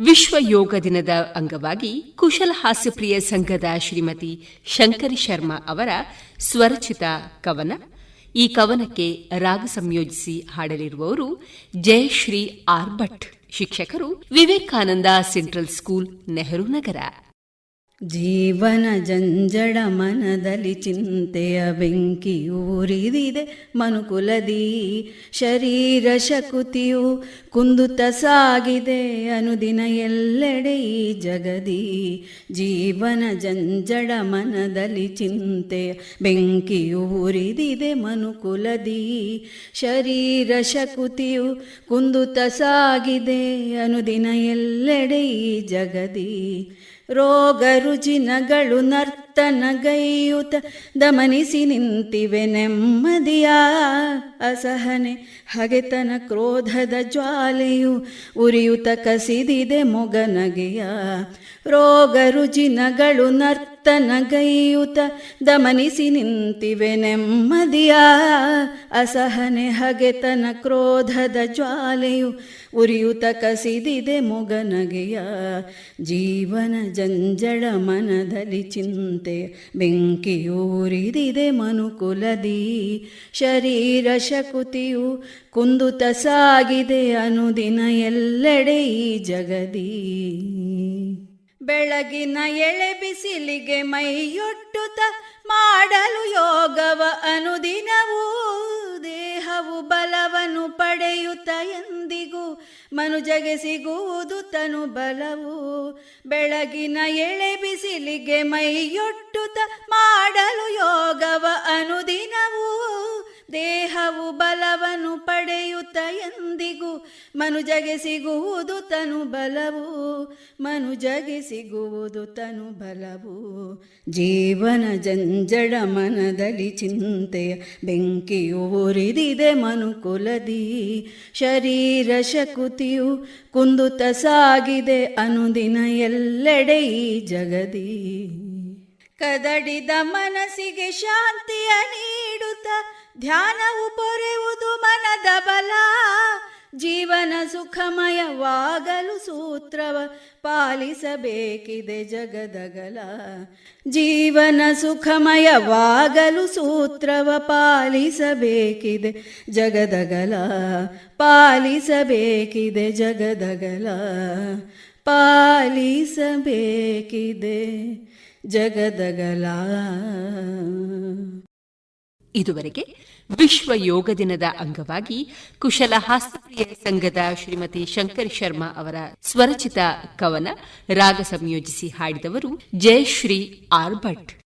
ವಿಶ್ವ ಯೋಗ ದಿನದ ಅಂಗವಾಗಿ ಕುಶಲ ಹಾಸ್ಯಪ್ರಿಯ ಸಂಘದ ಶ್ರೀಮತಿ ಶಂಕರಿ ಶರ್ಮಾ ಅವರ ಸ್ವರಚಿತ ಕವನ. ಈ ಕವನಕ್ಕೆ ರಾಗ ಸಂಯೋಜಿಸಿ ಹಾಡಲಿರುವವರು ಜಯಶ್ರೀ ಆರ್ಭಟ್, ಶಿಕ್ಷಕರು ವಿವೇಕಾನಂದ ಸೆಂಟ್ರಲ್ ಸ್ಕೂಲ್, ನೆಹರು ನಗರ. ಜೀವನ ಜಂಜಡ ಮನದಲ್ಲಿ ಚಿಂತೆಯ ಬೆಂಕಿ ಊರಿದಿದೆ ಮನುಕುಲದಿ. ಶರೀರ ಶಕುತಿಯು ಕುಂದುತ ಸಾಗಿದೆ ಅನುದಿನ ಎಲ್ಲೆಡೆ ಈ ಜಗದಿ. ಜೀವನ ಜಂಜಡ ಮನದಲ್ಲಿ ಚಿಂತೆಯ ಬೆಂಕಿ ಊರಿದಿದೆ ಮನುಕುಲದಿ. ಶರೀರ ಶಕುತಿಯು ಕುಂದುತ ಸಾಗಿದೆ ಅನುದಿನ ಎಲ್ಲೆಡೆ ಈ ಜಗದಿ. ರೋಗ ರುಜಿನಗಳು ನರ್ತನಗೈಯುತ ದಮನಿಸಿ ನಿಂತಿವೆ ನೆಮ್ಮದಿಯ ಅಸಹನೆ, ಹಗೆತನ ಕ್ರೋಧದ ಜ್ವಾಲೆಯು ಉರಿಯುತ ಕಸಿದಿದೆ ಮೊಗನಗೆಯ. ರೋಗ ರುಜಿನಗಳು ನರ್ತನಗೈಯುತ ದಮನಿಸಿ ನಿಂತಿವೆ ನೆಮ್ಮದಿಯ ಅಸಹನೆ ಹಗೆತನ ಕ್ರೋಧದ ಜ್ವಾಲೆಯು ಉರಿಯುತ ಕಸಿದಿದೆ ಮೊಗನಗೆಯ ಜೀವನ ಜಂಜಡ ಮನದಲ್ಲಿ ಚಿಂತೆ ಬೆಂಕಿಯೂರಿದಿದೆ ಮನುಕುಲದಿ ಶರೀರ ಶಕುತಿಯು ಕುಂದುತ ಸಾಗಿದೆ ಅನುದಿನ ಎಲ್ಲೆಡೆ ಈ ಜಗದಿ. ಬೆಳಗಿನ ಎಳೆ ಬಿಸಿಲಿಗೆ ಮೈಯೊಟ್ಟುತ ಮಾಡಲು ಯೋಗವ ಅನುದಿನವೂ, ದೇಹವು ಬಲವನ್ನು ಪಡೆಯುತ್ತ ಎಂದಿಗೂ, ಮನುಜಗೆ ಸಿಗುವುದು ತನು ಬಲವು. ಬೆಳಗಿನ ಎಳೆ ಬಿಸಿಲಿಗೆ ಮೈಯೊಟ್ಟುತ ಮಾಡಲು ಯೋಗವ ಅನುದಿನವೂ, ದೇಹವು ಬಲವನ್ನು ಪಡೆಯುತ್ತ ಎಂದಿಗೂ ಮನುಜಗೆ ಸಿಗುವುದು ತನು ಬಲವು, ಮನುಜಗೆ ಸಿಗುವುದು ತನು ಬಲವು. ಜೀವನ ಜಂಜಡ ಮನದಲ್ಲಿ ಚಿಂತೆಯ ಬೆಂಕಿಯು ಉರಿದಿದೆ ಮನುಕುಲದಿ. ಶರೀರ ಶಕುತಿಯು ಕುಂದುತ ಸಾಗಿದೆ ಅನುದಿನ ಎಲ್ಲೆಡೆ ಈ ಜಗದಿ. ಕದಡಿದ ಮನಸ್ಸಿಗೆ ಶಾಂತಿಯ ನೀಡುತ್ತ ಧ್ಯಾನವು ಪೊರೆಯುವುದು ಮನದ ಬಲ ಜೀವನ ಸುಖಮಯವಾಗಲು ಸೂತ್ರವ ಪಾಲಿಸಬೇಕಿದೆ ಜಗದಗಲ. ಜೀವನ ಸುಖಮಯವಾಗಲು ಸೂತ್ರವ ಪಾಲಿಸಬೇಕಿದೆ ಜಗದಗಲ. ಪಾಲಿಸಬೇಕಿದೆ ಜಗದಗಲ. ಪಾಲಿಸಬೇಕಿದೆ ಜಗದಗಲ. ಇದುವರೆಗೆ ವಿಶ್ವ ಯೋಗ ದಿನದ ಅಂಗವಾಗಿ ಕುಶಲ ಹಾಸ್ಯ ಸಂಘದ ಶ್ರೀಮತಿ ಶಂಕರ್ ಶರ್ಮಾ ಅವರ ಸ್ವರಚಿತ ಕವನ ರಾಗ ಸಂಯೋಜಿಸಿ ಹಾಡಿದವರು ಜಯಶ್ರೀ ಆರ್ ಭಟ್